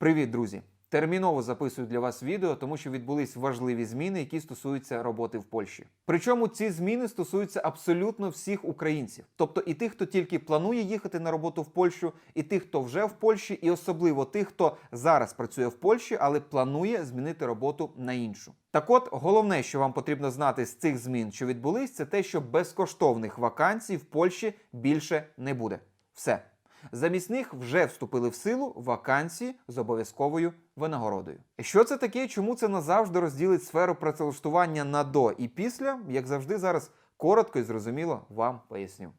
Привіт, друзі! Терміново записую для вас відео, тому що відбулись важливі зміни, які стосуються роботи в Польщі. Причому ці зміни стосуються абсолютно всіх українців, тобто і тих, хто тільки планує їхати на роботу в Польщу, і тих, хто вже в Польщі, і особливо тих, хто зараз працює в Польщі, але планує змінити роботу на іншу. Так от, головне, що вам потрібно знати з цих змін, що відбулись, це те, що безкоштовних вакансій в Польщі більше не буде. Все. Замість них вже вступили в силу вакансії з обов'язковою винагородою. Що це таке? Чому це назавжди розділить сферу працевлаштування на до і після? Як завжди, зараз коротко і зрозуміло вам поясню.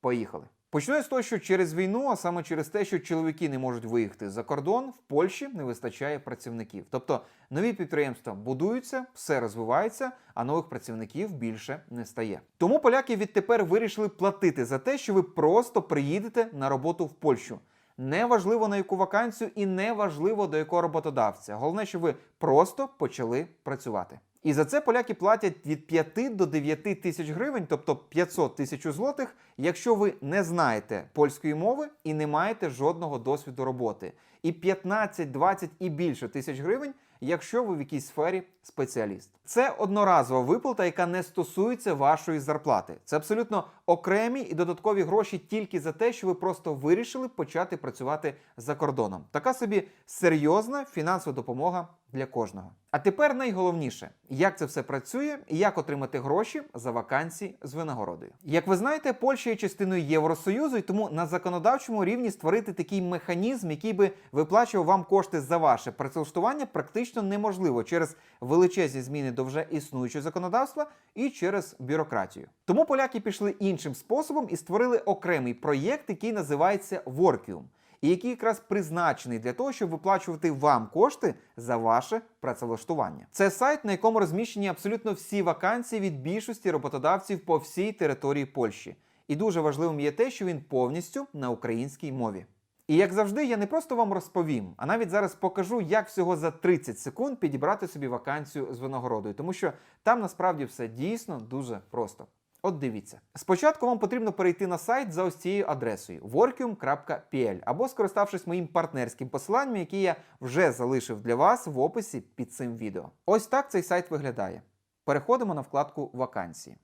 Поїхали. Почну з того, що через війну, а саме через те, що чоловіки не можуть виїхати за кордон, в Польщі не вистачає працівників. Тобто нові підприємства будуються, все розвивається, а нових працівників більше не стає. Тому поляки відтепер вирішили платити за те, що ви просто приїдете на роботу в Польщу. Неважливо на яку вакансію і неважливо до якого роботодавця. Головне, що ви просто почали працювати. І за це поляки платять від 5 до 9 тисяч гривень, тобто 500 тисяч злотих, якщо ви не знаєте польської мови і не маєте жодного досвіду роботи. І 15, 20 і більше тисяч гривень, якщо ви в якійсь сфері спеціаліст. Це одноразова виплата, яка не стосується вашої зарплати. Це абсолютно окремі і додаткові гроші тільки за те, що ви просто вирішили почати працювати за кордоном. Така собі серйозна фінансова допомога для кожного. А тепер найголовніше, як це все працює і як отримати гроші за вакансії з винагородою. Як ви знаєте, Польща є частиною Євросоюзу, і тому на законодавчому рівні створити такий механізм, який би виплачував вам кошти за ваше працевлаштування, практично неможливо через величезні зміни до вже існуючого законодавства і через бюрократію. Тому поляки пішли іншим способом і створили окремий проєкт, який називається Workium і який якраз призначений для того, щоб виплачувати вам кошти за ваше працевлаштування. Це сайт, на якому розміщені абсолютно всі вакансії від більшості роботодавців по всій території Польщі. І дуже важливим є те, що він повністю на українській мові. І як завжди, я не просто вам розповім, а навіть зараз покажу, як всього за 30 секунд підібрати собі вакансію з винагородою, тому що там насправді все дійсно дуже просто. От дивіться. Спочатку вам потрібно перейти на сайт за ось цією адресою workium.pl або скориставшись моїм партнерським посиланням, яке я вже залишив для вас в описі під цим відео. Ось так цей сайт виглядає. Переходимо на вкладку Вакансії.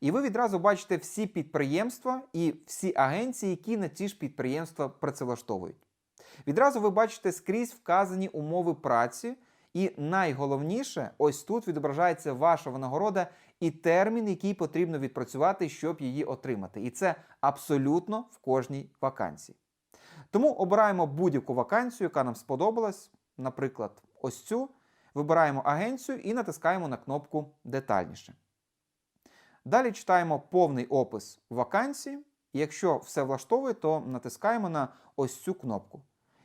І ви відразу бачите всі підприємства і всі агенції, які на ці ж підприємства працевлаштовують. Відразу ви бачите скрізь вказані умови праці, і найголовніше, ось тут відображається ваша винагорода і термін, який потрібно відпрацювати, щоб її отримати. І це абсолютно в кожній вакансії. Тому обираємо будь-яку вакансію, яка нам сподобалась, наприклад, ось цю. Вибираємо агенцію і натискаємо на кнопку Детальніше. Далі читаємо повний опис вакансії. Якщо все влаштовує, то натискаємо на ось цю кнопку.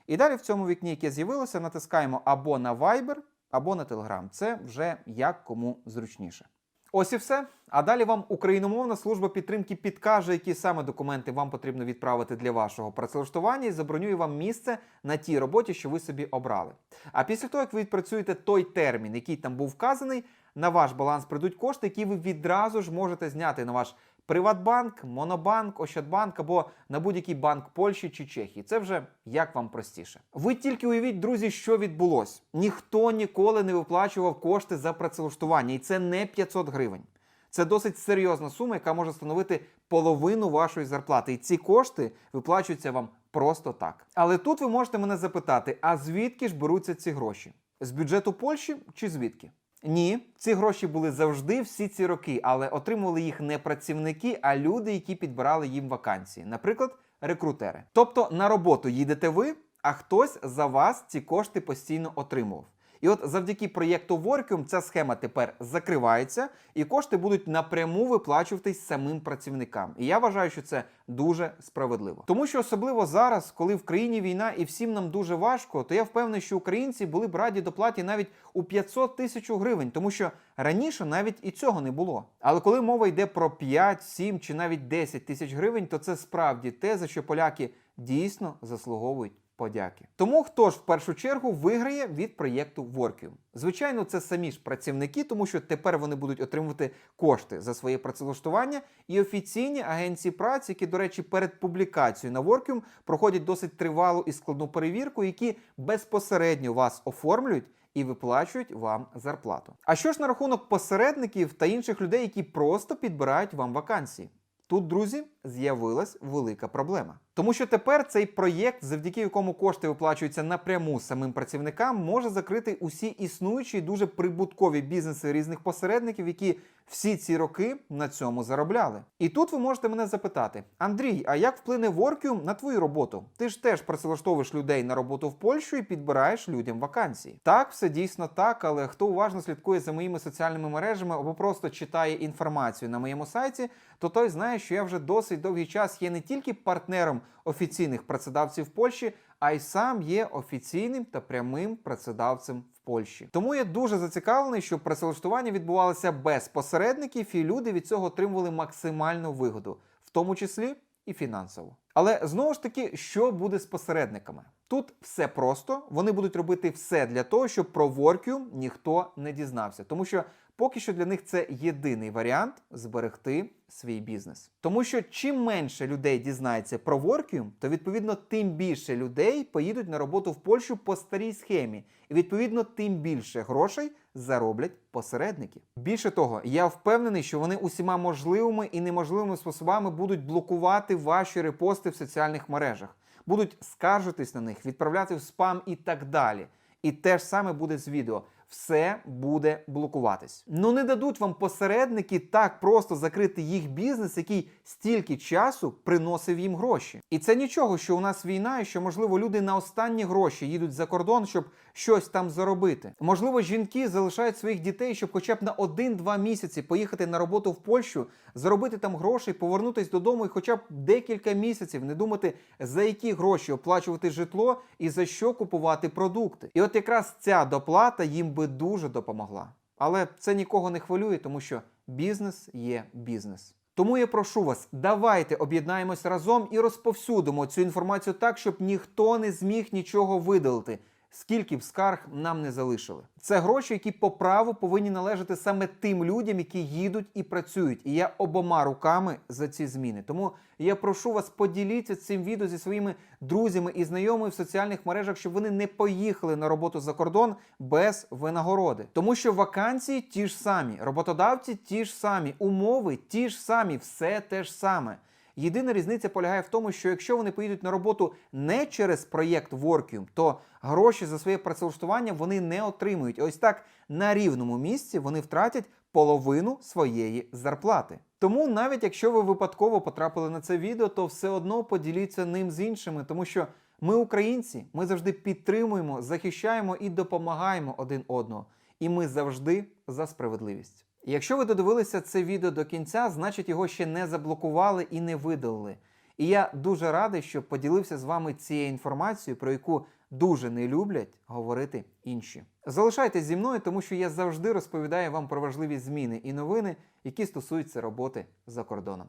І далі в цьому вікні, яке з'явилося, натискаємо або на Viber, або на Telegram. Це вже як кому зручніше. Ось і все. А далі вам україномовна служба підтримки підкаже, які саме документи вам потрібно відправити для вашого працевлаштування і забронює вам місце на тій роботі, що ви собі обрали. А після того, як ви відпрацюєте той термін, який там був вказаний, на ваш баланс прийдуть кошти, які ви відразу ж можете зняти на ваш Приватбанк, Монобанк, Ощадбанк або на будь-який банк Польщі чи Чехії. Це вже як вам простіше. Ви тільки уявіть, друзі, що відбулось. Ніхто ніколи не виплачував кошти за працевлаштування, і це не 500 гривень. Це досить серйозна сума, яка може становити половину вашої зарплати. І ці кошти виплачуються вам просто так. Але тут ви можете мене запитати: а звідки ж беруться ці гроші? З бюджету Польщі чи звідки? Ні, ці гроші були завжди всі ці роки, але отримували їх не працівники, а люди, які підбирали їм вакансії, наприклад, рекрутери. Тобто на роботу їдете ви, а хтось за вас ці кошти постійно отримував. І от завдяки проєкту Workium ця схема тепер закривається, і кошти будуть напряму виплачуватись самим працівникам. І я вважаю, що це дуже справедливо. Тому що особливо зараз, коли в країні війна і всім нам дуже важко, то я впевнений, що українці були б раді доплаті навіть у 500 тисяч гривень, тому що раніше навіть і цього не було. Але коли мова йде про 5, 7 чи навіть 10 тисяч гривень, то це справді те, за що поляки дійсно заслуговують подяки. Тому хто ж в першу чергу виграє від проєкту Workium? Звичайно, це самі ж працівники, тому що тепер вони будуть отримувати кошти за своє працевлаштування, і офіційні агенції праці, які, до речі, перед публікацією на Workium проходять досить тривалу і складну перевірку, які безпосередньо вас оформлюють і виплачують вам зарплату. А що ж на рахунок посередників та інших людей, які просто підбирають вам вакансії? Тут, друзі, з'явилась велика проблема. Тому що тепер цей проєкт, завдяки якому кошти виплачуються напряму самим працівникам, може закрити усі існуючі дуже прибуткові бізнеси різних посередників, які всі ці роки на цьому заробляли. І тут ви можете мене запитати: Андрій, а як вплине Workium на твою роботу? Ти ж теж працевлаштовуєш людей на роботу в Польщу і підбираєш людям вакансії. Так, все дійсно так, але хто уважно слідкує за моїми соціальними мережами або просто читає інформацію на моєму сайті, то той знає, що я вже досить довгий час є не тільки партнером офіційних працедавців Польщі, а й сам є офіційним та прямим працедавцем в Польщі. Тому я дуже зацікавлений, щоб працевлаштування відбувалося без посередників, і люди від цього отримували максимальну вигоду, в тому числі і фінансово. Але знову ж таки, що буде з посередниками? Тут все просто, вони будуть робити все для того, щоб про Workium ніхто не дізнався, тому що поки що для них це єдиний варіант зберегти свій бізнес. Тому що чим менше людей дізнається про Workium, то відповідно тим більше людей поїдуть на роботу в Польщу по старій схемі, і відповідно тим більше грошей зароблять посередники. Більше того, я впевнений, що вони усіма можливими і неможливими способами будуть блокувати ваші репости в соціальних мережах, будуть скаржитись на них, відправляти в спам і так далі. І те ж саме буде з відео. Все буде блокуватись. Ну не дадуть вам посередники так просто закрити їх бізнес, який стільки часу приносив їм гроші. І це нічого, що у нас війна, і що можливо люди на останні гроші їдуть за кордон, щоб щось там заробити. Можливо, жінки залишають своїх дітей, щоб хоча б на один-два місяці поїхати на роботу в Польщу, заробити там гроші, повернутись додому і хоча б декілька місяців не думати, за які гроші оплачувати житло і за що купувати продукти. І от якраз ця доплата їм би дуже допомогла. Але це нікого не хвилює, тому що бізнес є бізнес. Тому я прошу вас, давайте об'єднаємось разом і розповсюдимо цю інформацію так, щоб ніхто не зміг нічого видалити. Скільки б скарг нам не залишили. Це гроші, які по праву повинні належати саме тим людям, які їдуть і працюють. І я обома руками за ці зміни. Тому я прошу вас, поділіться цим відео зі своїми друзями і знайомими в соціальних мережах, щоб вони не поїхали на роботу за кордон без винагороди. Тому що вакансії ті ж самі, роботодавці ті ж самі, умови ті ж самі, все те ж саме. Єдина різниця полягає в тому, що якщо вони поїдуть на роботу не через проєкт Workium, то гроші за своє працевлаштування вони не отримують. Ось так на рівному місці вони втратять половину своєї зарплати. Тому навіть якщо ви випадково потрапили на це відео, то все одно поділіться ним з іншими, тому що ми, українці, ми завжди підтримуємо, захищаємо і допомагаємо один одного. І ми завжди за справедливість. Якщо ви додивилися це відео до кінця, значить його ще не заблокували і не видалили. І я дуже радий, що поділився з вами цією інформацією, про яку дуже не люблять говорити інші. Залишайтесь зі мною, тому що я завжди розповідаю вам про важливі зміни і новини, які стосуються роботи за кордоном.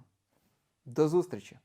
До зустрічі!